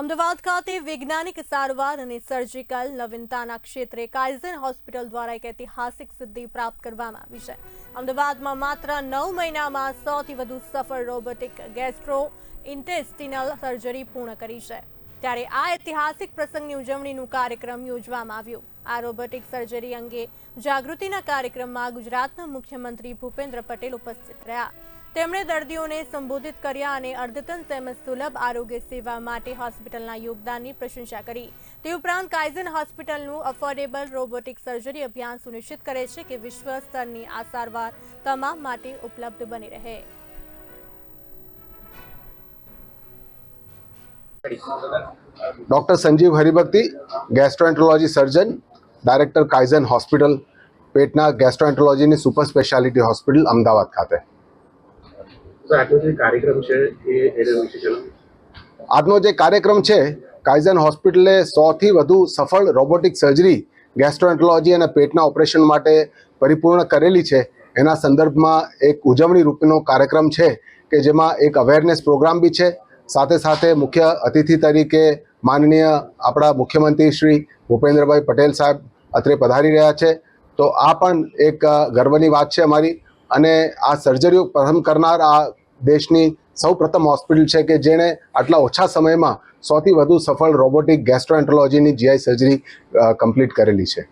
અમદાવાદ ખાતે વૈજ્ઞાનિક સારવાર અને સર્જિકલ નવીનતાના ક્ષેત્રે કાઇઝન હોસ્પિટલ દ્વારા એક ઐતિહાસિક સિદ્ધિ પ્રાપ્ત કરવામાં આવી છે. અમદાવાદમાં માત્ર નવ મહિનામાં સૌથી વધુ સફળ રોબોટિક ગેસ્ટ્રો ઇન્ટેસ્ટિનલ સર્જરી પૂર્ણ કરી છે. ત્યારે આ ઐતિહાસિક પ્રસંગની ઉજવણીનું કાર્યક્રમ યોજવામાં આવ્યો. આ રોબોટિક સર્જરી અંગે જાગૃતિના કાર્યક્રમમાં ગુજરાતના મુખ્યમંત્રી ભૂપેન્દ્ર પટેલ ઉપસ્થિત રહ્યા. તેમણે દર્દીઓને સંબોધિત કર્યા અને અર્ધતન તેમજ સુલભ આરોગ્ય સેવા માટે હોસ્પિટલના યોગદાનની પ્રશંસા કરી. તે ઉપરાંત કાઇઝન હોસ્પિટલનું અફોર્ડેબલ રોબોટિક સર્જરી અભિયાન સુનિશ્ચિત કરે છે કે વિશ્વ સ્તરની આ સારવાર તમામ માટે ઉપલબ્ધ બની રહે. Doctor Sanjeev Haribhakti gastroenterology surgeon director Kaizen hospital પેટના ગેસ્ટ્રોએન્ટ્રોલોજીની સુપર સ્પેશિયાલિટી હોસ્પિટલ અમદાવાદ ખાતે. આજનો જે કાર્યક્રમ છે કાઇઝન હોસ્પિટલે સોથી વધુ સફળ રોબોટિક સર્જરી ગેસ્ટ્રોએન્ટ્રોલોજી અને પેટના ઓપરેશન માટે પરિપૂર્ણ કરેલી છે. એના સંદર્ભમાં એક ઉજવણી રૂપનો કાર્યક્રમ છે કે જેમાં એક અવેરનેસ પ્રોગ્રામ બી છે સાથે સાથે મુખ્ય અતિથિ તરીકે માનનીય આપણા મુખ્યમંત્રી શ્રી ભૂપેન્દ્રભાઈ પટેલ સાહેબ અત્રે પધારી રહ્યા છે. તો આ પણ એક ગર્વની વાત છે અમારી અને આ સર્જરીઓ પ્રથમ કરનાર આ દેશની સૌ પ્રથમ હોસ્પિટલ છે કે જેણે આટલા ઓછા સમયમાં સૌથી વધુ સફળ રોબોટિક ગેસ્ટ્રોએન્ટ્રોલોજીની જીઆઈ સર્જરી કમ્પ્લીટ કરેલી છે.